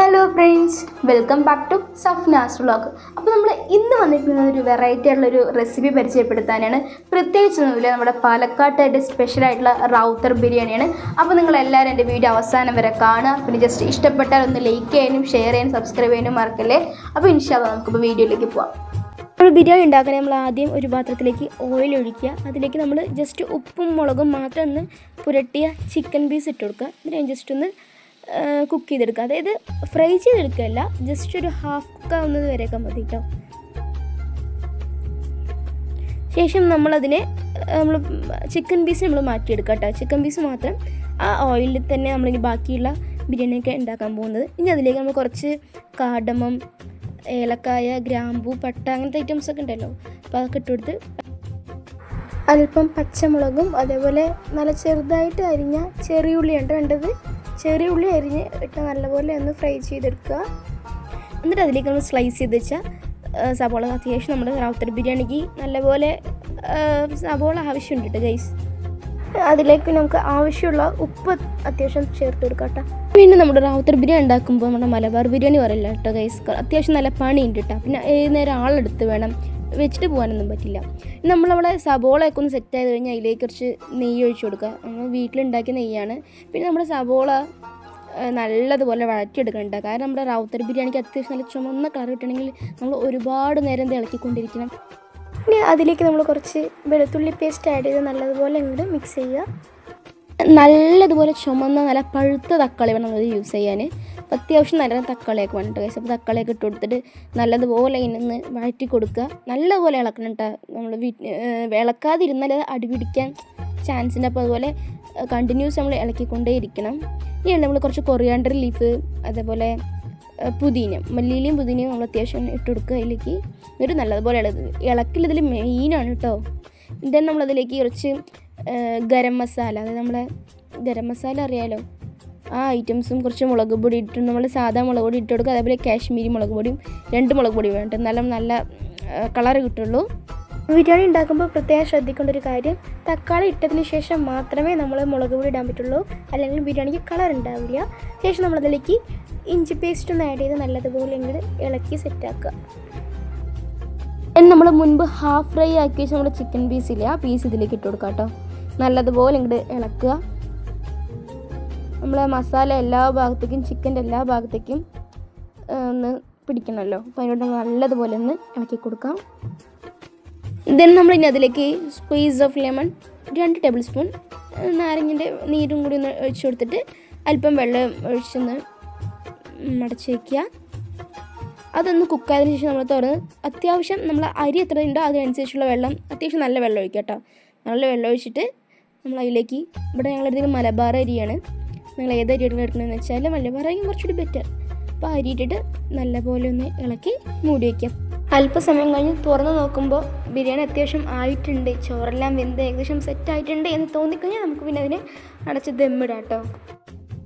Hello friends welcome back to Safnas vlog അപ്പോൾ നമ്മൾ ഇന്ന് വന്നിരിക്കുന്നത് ഒരു വെറൈറ്റി ആയിട്ടുള്ള ഒരു റെസിപ്പി പരിചയപ്പെടുത്താനാണ്. പ്രത്യേകിച്ചൊന്നുമില്ല നമ്മുടെ പാലക്കാട്ടായിട്ട് സ്പെഷ്യൽ ആയിട്ടുള്ള റൗത്തർ ബിരിയാണിയാണ്. അപ്പോൾ നിങ്ങൾ എല്ലാവരും എന്റെ വീഡിയോ അവസാനം വരെ കാണുക. പിന്നെ ജസ്റ്റ് ഇഷ്ടപ്പെട്ടാൽ ഒന്ന് ലൈക്ക് ചെയ്യാനും ഷെയർ ചെയ്യാനും സബ്സ്ക്രൈബ് ചെയ്യാനും മറക്കല്ലേ? അപ്പോൾ ഇൻഷാല്ല നമുക്കിപ്പോൾ വീഡിയോയിലേക്ക് പോവാം. നമ്മൾ ബിരിയാണി ഉണ്ടാക്കാൻ നമ്മൾ ആദ്യം ഒരു പാത്രത്തിലേക്ക് ഓയിൽ ഒഴിക്കുക. അതിലേക്ക് നമ്മൾ ജസ്റ്റ് ഉപ്പും മുളകും മാത്രം ഒന്ന് പുരട്ടിയ ചിക്കൻ പീസ് ഇട്ട് കൊടുക്കുക. അതിന് ജസ്റ്റ് ഒന്ന് കുക്ക് ചെയ്തെടുക്കുക. അതായത് ഫ്രൈ ചെയ്തെടുക്കുകയല്ല ജസ്റ്റ് ഒരു ഹാഫ് കുക്ക് ആവുന്നത് വരെയൊക്കെ മതി കേട്ടോ ശേഷം നമ്മളതിനെ നമ്മൾ ചിക്കൻ പീസ് നമ്മൾ മാറ്റിയെടുക്കുക കേട്ടോ ചിക്കൻ പീസ് മാത്രം ആ ഓയിലിൽ തന്നെ നമ്മൾ ബാക്കിയുള്ള ബിരിയാണിയൊക്കെ ഉണ്ടാക്കാൻ പോകുന്നത്. ഇനി അതിലേക്ക് നമ്മൾ കുറച്ച് കാടമം ഏലക്കായ ഗ്രാമ്പു പട്ട അങ്ങനത്തെ ഐറ്റംസ് ഒക്കെ ഉണ്ടല്ലോ. അപ്പോൾ അതൊക്കെ ഇട്ടുകൊടുത്ത് അല്പം പച്ചമുളകും അതേപോലെ നല്ല ചെറുതായിട്ട് അരിഞ്ഞ ചെറിയ ഉള്ളിയാണ് വേണ്ടത്. ചെറിയ ഉള്ളി അരിഞ്ഞ് ഇട്ട് നല്ലപോലെ ഒന്ന് ഫ്രൈ ചെയ്തെടുക്കുക. എന്നിട്ട് അതിലേക്ക് നമ്മൾ സ്ലൈസ് ചെയ്ത് വെച്ചാൽ സബോള അത്യാവശ്യം നമ്മുടെ റൗത്തർ ബിരിയാണിക്ക് നല്ലപോലെ സബോള ആവശ്യമുണ്ട് കേട്ടോ ഗൈസ് അതിലേക്ക് നമുക്ക് ആവശ്യമുള്ള ഉപ്പ് അത്യാവശ്യം ചേർത്ത് കൊടുക്കാം കേട്ടോ പിന്നെ നമ്മുടെ റാവുത്തർ ബിരിയാണി ഉണ്ടാക്കുമ്പോൾ നമ്മുടെ മലബാർ ബിരിയാണി പറയില്ല കേട്ടോ ഗൈസ് അത്യാവശ്യം നല്ല പണിയുണ്ട് കേട്ടോ പിന്നെ ഏത് നേരം ആളെടുത്ത് വേണം. വെച്ചിട്ട് പോകാനൊന്നും പറ്റില്ല. നമ്മളവിടെ സബോളയൊക്കെ ഒന്ന് സെറ്റ് ആയത് കഴിഞ്ഞാൽ അതിലേക്ക് കുറച്ച് നെയ്യ് ഒഴിച്ച് കൊടുക്കുക. നമ്മൾ വീട്ടിലുണ്ടാക്കിയ നെയ്യാണ്. പിന്നെ നമ്മുടെ സബോള നല്ലതുപോലെ വഴറ്റിയെടുക്കണ്ട കാരണം നമ്മുടെ റാവുത്തർ ബിരിയാണിക്ക് അത്യാവശ്യം നല്ല ചുമന്ന കളർ കിട്ടണമെങ്കിൽ നമ്മൾ ഒരുപാട് നേരം തിളക്കിക്കൊണ്ടിരിക്കണം ഇനി അതിലേക്ക് നമ്മൾ കുറച്ച് വെളുത്തുള്ളി പേസ്റ്റ് ആഡ് ചെയ്ത് നല്ലതുപോലെ ഇങ്ങോട്ട് മിക്സ് ചെയ്യുക. നല്ലതുപോലെ ചുമന്ന നല്ല പഴുത്ത തക്കാളി വേണം നമ്മൾ യൂസ് ചെയ്യാൻ. അത്യാവശ്യം നല്ല തക്കാളിയൊക്കെ വേണം കേട്ടോ അപ്പോൾ തക്കാളിയൊക്കെ ഇട്ട് കൊടുത്തിട്ട് നല്ലതുപോലെ ഇതിനൊന്ന് വഴറ്റി കൊടുക്കുക. നല്ലതുപോലെ ഇളക്കണം കേട്ടോ. നമ്മൾ ഇളക്കാതിരുന്നാൽ അടി പിടിക്കാൻ ചാൻസ് ഉണ്ട്. അപ്പോൾ അതുപോലെ കണ്ടിന്യൂസ് നമ്മൾ ഇളക്കിക്കൊണ്ടേ ഇരിക്കണം. ഇനി നമ്മൾ കുറച്ച് കൊറിയാണ്ടർ ലീഫ് അതേപോലെ പുതിന. മല്ലിയിലയും പുതിനയും നമ്മൾ അത്യാവശ്യം ഇട്ട് കൊടുക്കുക അതിലേക്ക്. എന്നിട്ട് നല്ലതുപോലെ ഇളക്ക് ഇളക്കിലതിൽ മെയിനാണ് കേട്ടോ. ദെൻ നമ്മളതിലേക്ക് കുറച്ച് ഗരം മസാല അതായത് നമ്മളെ ഗരം മസാല അറിയാലോ? ആ ഐറ്റംസും കുറച്ച് മുളക് പൊടി ഇട്ട് നമ്മൾ സാധാ മുളക് പൊടി ഇട്ട് കൊടുക്കുക അതേപോലെ കാശ്മീരി മുളക് പൊടിയും രണ്ട് മുളക് പൊടി വേണ്ട നല്ല നല്ല കളർ കിട്ടുള്ളൂ. ബിരിയാണി ഉണ്ടാക്കുമ്പോൾ പ്രത്യേകം ശ്രദ്ധിക്കേണ്ട ഒരു കാര്യം തക്കാളി ഇട്ടതിന് ശേഷം മാത്രമേ നമ്മൾ മുളക് പൊടി ഇടാൻ പറ്റുള്ളൂ. അല്ലെങ്കിൽ ബിരിയാണിക്ക് കളർ ഉണ്ടാവില്ല. ശേഷം നമ്മളതിലേക്ക് ഇഞ്ചി പേസ്റ്റ് ഒന്ന് ആഡ് ചെയ്ത് നല്ലതുപോലെ ഇങ്ങോട്ട് ഇളക്കി സെറ്റാക്കുക നമ്മൾ മുൻപ് ഹാഫ് ഫ്രൈ ആക്കി വെച്ച് നമ്മുടെ ചിക്കൻ പീസില്ലേ ആ പീസ് ഇതിലേക്ക് ഇട്ട് കൊടുക്കാം കേട്ടോ നല്ലതുപോലെ ഇങ്ങോട്ട് ഇളക്കുക. നമ്മളെ മസാല എല്ലാ ഭാഗത്തേക്കും ചിക്കന്റെ എല്ലാ ഭാഗത്തേക്കും ഒന്ന് പിടിക്കണമല്ലോ. അപ്പോൾ അതിനോട് നല്ലതുപോലെ ഒന്ന് ഇളക്കി കൊടുക്കാം. ദെൻ നമ്മൾ ഇനി അതിലേക്ക് സ്ക്വീസ് ഓഫ് ലെമൺ രണ്ട് ടേബിൾ സ്പൂൺ നാരങ്ങന്റെ നീരും കൂടി ഒന്ന് ഒഴിച്ചു കൊടുത്തിട്ട് അല്പം വെള്ളം ഒഴിച്ചൊന്ന് മടച്ച് വയ്ക്കുക അതൊന്ന് കുക്കായതിനു ശേഷം നമ്മൾ തുറന്ന് അത്യാവശ്യം നമ്മൾ അരി എത്ര ഉണ്ടോ അതിനനുസരിച്ചുള്ള വെള്ളം അത്യാവശ്യം നല്ല വെള്ളം ഒഴിക്കുക കേട്ടോ. നല്ല വെള്ളം ഒഴിച്ചിട്ട് നമ്മൾ അതിലേക്ക് ഇവിടെ ഞങ്ങൾ മലബാർ അരിയാണ്. നിങ്ങൾ ഏത് അരിയാണ് എടുക്കണമെന്ന് വെച്ചാൽ അരിയും കുറച്ചുകൂടി ബെറ്റർ അപ്പോൾ അരി ഇട്ടിട്ട് നല്ലപോലെ ഒന്ന് ഇളക്കി മൂടി വയ്ക്കാം അല്പസമയം കഴിഞ്ഞ് തുറന്ന് നോക്കുമ്പോൾ ബിരിയാണി അത്യാവശ്യം ആയിട്ടുണ്ട്. ചോറെല്ലാം വെന്ത് ഏകദേശം സെറ്റ് ആയിട്ടുണ്ട് എന്ന് തോന്നിക്കഴിഞ്ഞാൽ നമുക്ക് പിന്നെ അതിനെ അടച്ച് ദമ്മിടാം കേട്ടോ.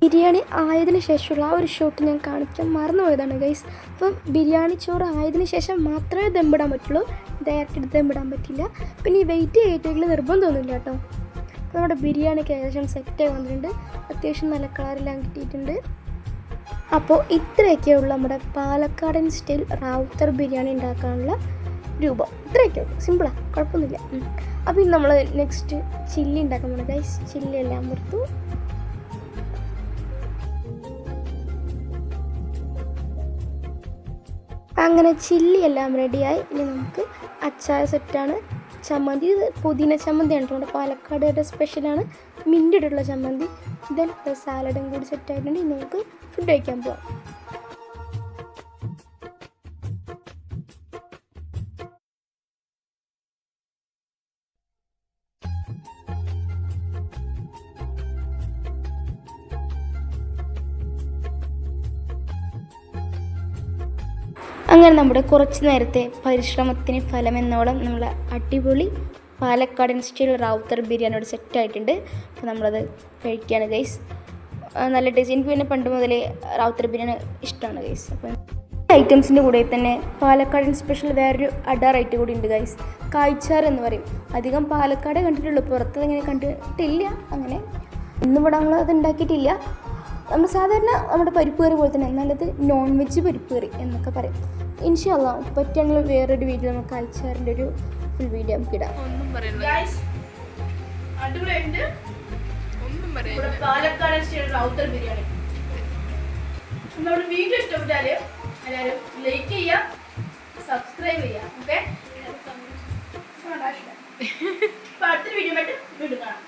ബിരിയാണി ആയതിനു ശേഷമുള്ള ആ ഒരു ഷോട്ട് ഞാൻ കാണിക്കാൻ മറന്നുപോയതാണ് ഗൈസ് അപ്പം ബിരിയാണി ചോറ് ആയതിനു ശേഷം മാത്രമേ ദമ്മിടാൻ പറ്റുള്ളൂ. ഡയറക്റ്റ് ദമ്മിടാൻ പറ്റില്ല. പിന്നെ ഈ വെയിറ്റ് ചെയ്തിട്ടെങ്കിലും നിർബന്ധമൊന്നുമില്ല കേട്ടോ. നമ്മുടെ ബിരിയാണിക്ക് ഏകദേശം സെറ്റായി വന്നിട്ടുണ്ട്. അത്യാവശ്യം നല്ല കളറെല്ലാം കിട്ടിയിട്ടുണ്ട്. അപ്പോൾ ഇത്രയൊക്കെയുള്ള നമ്മുടെ പാലക്കാടൻ സ്റ്റൈൽ റാവുത്തർ ബിരിയാണി ഉണ്ടാക്കാനുള്ള രൂപം. ഇത്രയൊക്കെ ഉള്ളൂ. സിമ്പിളാണ് കുഴപ്പമൊന്നുമില്ല. അപ്പോൾ ഇന്ന് നമ്മൾ നെക്സ്റ്റ് ചില്ലി ഉണ്ടാക്കാൻ പോകണം ഗൈസ് ചില്ലി എല്ലാം മുറുത്തു അങ്ങനെ ചില്ലി എല്ലാം റെഡിയായി ഇനി നമുക്ക് അച്ചായ സെറ്റാണ് ചമ്മന്തി പുതിന ചമ്മന്തിയാണ് നമ്മുടെ പാലക്കാടുകാരുടെ സ്പെഷ്യലാണ് മിന്റിട്ടുള്ള ചമ്മന്തി. ദെൻ സാലഡും കൂടി സെറ്റായിട്ടുണ്ട് ഇനി നമുക്ക് ഫുഡ് കഴിക്കാൻ പോവാം. അങ്ങനെ നമ്മുടെ കുറച്ച് നേരത്തെ പരിശ്രമത്തിന് ഫലമെന്നോളം നമ്മൾ അടിപൊളി പാലക്കാടൻ സ്റ്റൈൽ റാവുത്തർ ബിരിയാണിയോട് സെറ്റ് ആയിട്ടുണ്ട്. അപ്പോൾ നമ്മളത് കഴിക്കുകയാണ് ഗൈസ് നല്ല ടേസ്റ്റ് എനിക്ക് പിന്നെ പണ്ട് മുതലേ റാവുത്തർ ബിരിയാണി ഇഷ്ടമാണ് ഗൈസ് അപ്പോൾ ഐറ്റംസിന്റെ കൂടെ തന്നെ പാലക്കാടൻ സ്പെഷ്യൽ വേറൊരു അഡാർ ഐറ്റം കൂടി ഉണ്ട് ഗൈസ് കായ്ച്ചാർ എന്ന് പറയും. അധികം പാലക്കാട് കണ്ടിട്ടുള്ളൂ. പുറത്ത് ഇങ്ങനെ കണ്ടിട്ടില്ല. അങ്ങനെ ഇന്നിവിടെ നമ്മൾ അത് ഉണ്ടാക്കിയിട്ടില്ല. നമ്മൾ സാധാരണ നമ്മുടെ പരിപ്പ് കറി പോലെ തന്നെ നല്ലത് നോൺ വെജ് പരിപ്പ് കറി എന്നൊക്കെ പറയും. ഇൻഷല്ല പറ്റുള്ള വേറൊരു വീഡിയോ നമുക്ക് അയച്ചാറിന്റെ ഒരു ഫുൾ വീഡിയോ നമുക്ക് ഇടാം. പാലക്കാട് സ്റ്റൈലുള്ള ഔട്ടർ ബിരിയാണി. നമ്മുടെ വീഡിയോ ഇഷ്ടപ്പെട്ടാൽ എല്ലാവരും ലൈക്ക് ചെയ്യുക സബ്സ്ക്രൈബ് ചെയ്യുക ഓക്കെ അടുത്തൊരു വീഡിയോ ആയിട്ട് വീണ്ടും കാണാം.